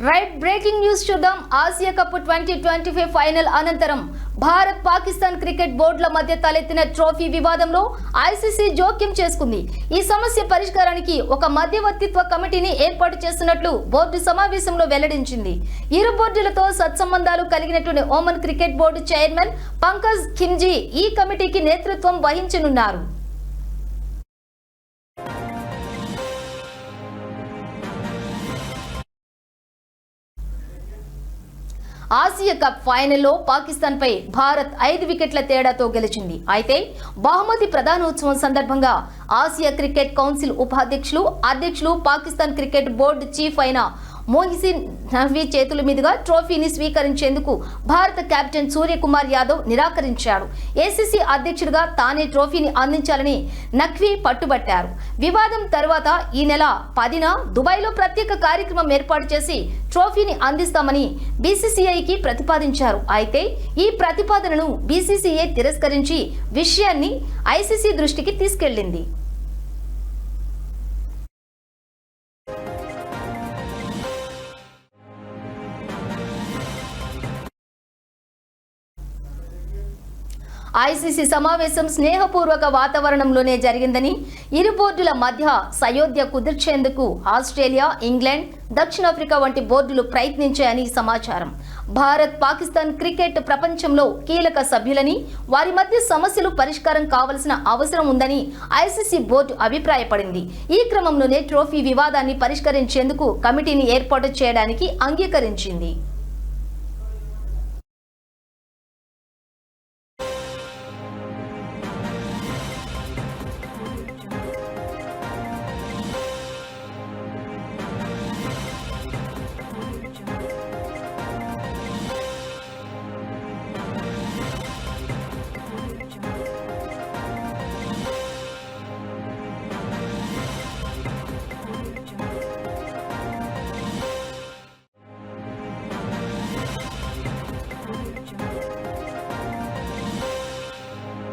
Right breaking news చూద్దాం. Asia cup twenty twenty five final అనంతరం Bharat Pakistan cricket బోర్డుల మధ్య తలెత్తిన ట్రోఫీ వివాదంలో ఐసీసీ జోక్యం చేసుకుంది. ఈ సమస్య పరిష్కారానికి ఒక మధ్యవర్తిత్వ కమిటీని ఏర్పాటు చేస్తున్నట్లు బోర్డు సమావేశంలో వెల్లడించింది. ఇరు బోర్డులతో సత్సంబంధాలు కలిగినటువంటి Oman cricket board chairman Pankaj Khimji ఈ కమిటీకి నేతృత్వం వహించనున్నారు. ఆసియా కప్ ఫైనల్లో పాకిస్తాన్ పై భారత్ ఐదు వికెట్ల తేడాతో గెలిచింది. అయితే బహుమతి ప్రధానోత్సవం సందర్భంగా ఆసియా క్రికెట్ కౌన్సిల్ ఉపాధ్యక్షులు అధ్యక్షులు పాకిస్తాన్ క్రికెట్ బోర్డు చీఫ్ అయిన మోహిసిన్ నహ్వీ చేతుల మీదుగా ట్రోఫీని స్వీకరించేందుకు భారత కెప్టెన్ సూర్యకుమార్ యాదవ్ నిరాకరించాడు ఏసీసీ అధ్యక్షుడిగా తానే ట్రోఫీని అందించాలని నఖ్వీ పట్టుబట్టారు. వివాదం తర్వాత ఈ నెల పదిన దుబాయ్లో ప్రత్యేక కార్యక్రమం ఏర్పాటు చేసి ట్రోఫీని అందిస్తామని బీసీసీఐకి ప్రతిపాదించారు. అయితే ఈ ప్రతిపాదనను బీసీసీఐ తిరస్కరించి విషయాన్ని ఐసీసీ దృష్టికి తీసుకెళ్ళింది ఐసీసీ సమావేశం స్నేహపూర్వక వాతావరణంలోనే జరిగిందని ఇరు బోర్డుల మధ్య సయోధ్య కుదిర్చేందుకు ఆస్ట్రేలియా ఇంగ్లాండ్ దక్షిణాఫ్రికా వంటి బోర్డులు ప్రయత్నించాయని సమాచారం. భారత్ పాకిస్తాన్ క్రికెట్ ప్రపంచంలో కీలక సభ్యులని వారి మధ్య సమస్యలు పరిష్కారం కావలసిన అవసరం ఉందని ఐసీసీ బోర్డు అభిప్రాయపడింది. ఈ క్రమంలోనే ట్రోఫీ వివాదాన్ని పరిష్కరించేందుకు కమిటీని ఏర్పాటు చేయడానికి అంగీకరించింది.